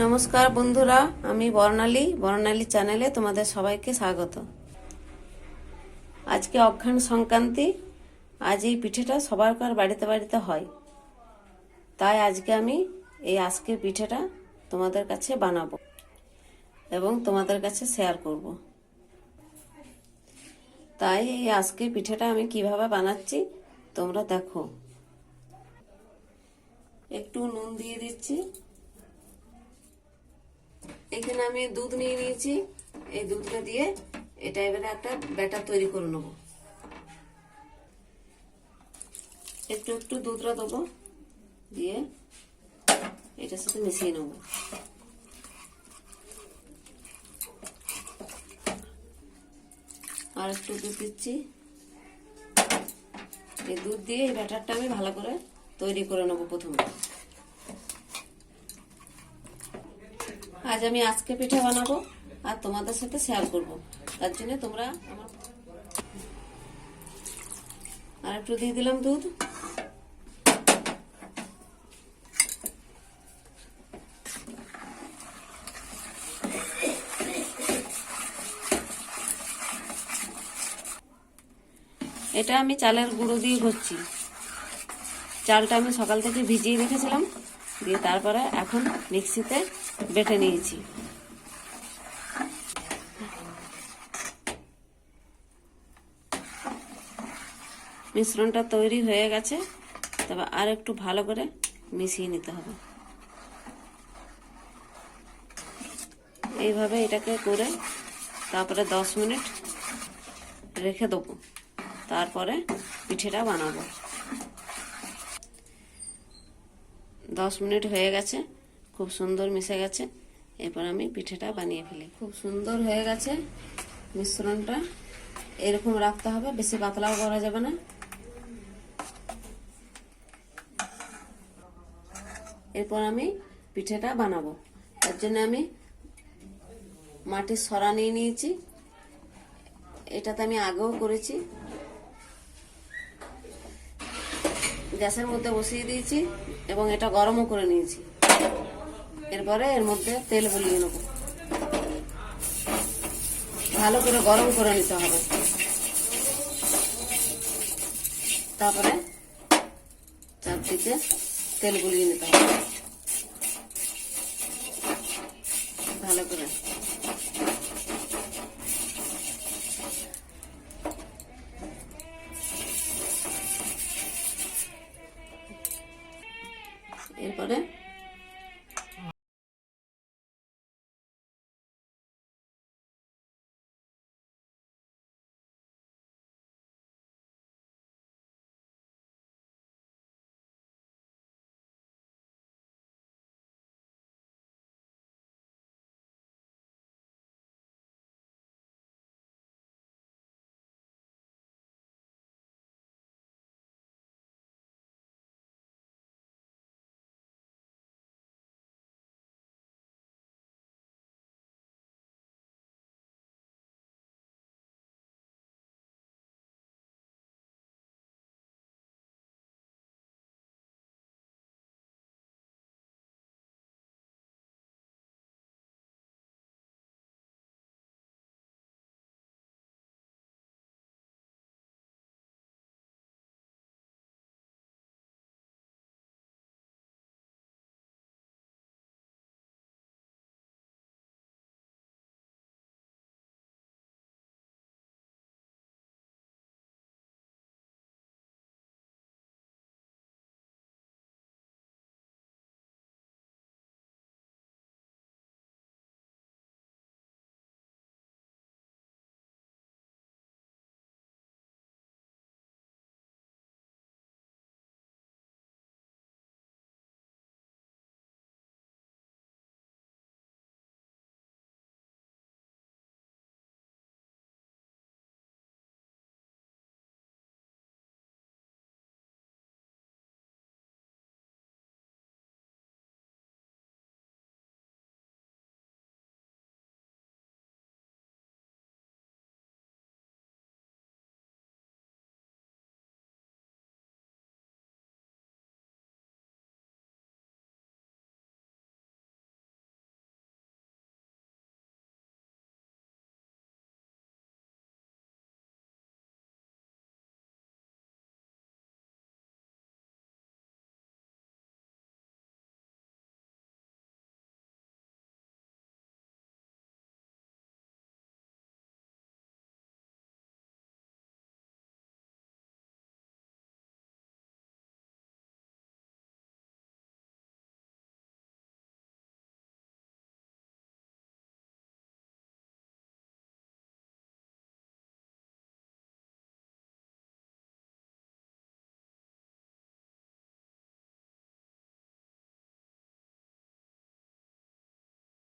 নমস্কার বন্ধুরা, আমি বর্ণালী। বর্ণালী চ্যানেলে তোমাদের সবাইকে স্বাগত। আজকে অক্ষাণ সংক্রান্তি, আজ এই পিঠেটা সবার কার বাড়িতে বাড়িতে হয়। তাই আজকে আমি এই আজকের পিঠেটা তোমাদের কাছে বানাবো এবং তোমাদের কাছে শেয়ার করব। তাই এই আজকে পিঠেটা আমি কীভাবে বানাচ্ছি, তোমরা দেখো। একটু নুন দিয়ে দিচ্ছি। এখানে আমি দুধ নিয়ে নিয়েছি। এই দুধটা দিয়ে এটা এবারে একটা ব্যাটার তৈরি করে নেব। একটু একটু দুধটা দেবো। দিয়ে এটার সাথে মিশিয়ে নেব। আর একটু দুধ দিচ্ছি। এই দুধ দিয়ে এই ব্যাটারটা আমি ভালো করে তৈরি করে নেব প্রথমে। আজ আমি আজকে পিঠে বানাবো আর তোমাদের সাথে শেয়ার করব। তার জন্য তোমরা আমার আর একটু দিয়ে দিলাম দুধ। এটা আমি চালের গুঁড়ো দিয়ে করছি চালটা আমি সকাল থেকে ভিজিয়ে রেখেছিলাম। দিয়ে তারপরে এখন মিক্সিতে বেটে নিয়েছি। মিশ্রণটা তৈরি হয়ে গেছে, তবে আর একটু ভালো করে মিশিয়ে নিতে হবে। এইভাবে এটাকে করে তারপরে দশ মিনিট রেখে দেবো। তারপরে পিঠেটা বানাবো। দশ মিনিট হয়ে গেছে। খুব সুন্দর মিশে গেছে। এরপর আমি পিঠেটা বানিয়ে ফেলি। খুব সুন্দর হয়ে গেছে মিশ্রণটা। এরকম রাখতে হবে, বেশি পাতলাও করা যাবে না। এরপর আমি পিঠেটা বানাবো। তার জন্য আমি মাটির সরা নিয়ে নিয়েছি। এটাতে আমি আগেও করেছি। গ্যাসের মধ্যে বসিয়ে দিয়েছি এবং এটা গরমও করে নিয়েছি। এরপরে এর মধ্যে তেল গলিয়ে নেব। ভালো করে গরম করে নিতে হবে। তারপরে চারদিকে তেল গুলিয়ে নিতে হবে। ভালো করে। এরপরে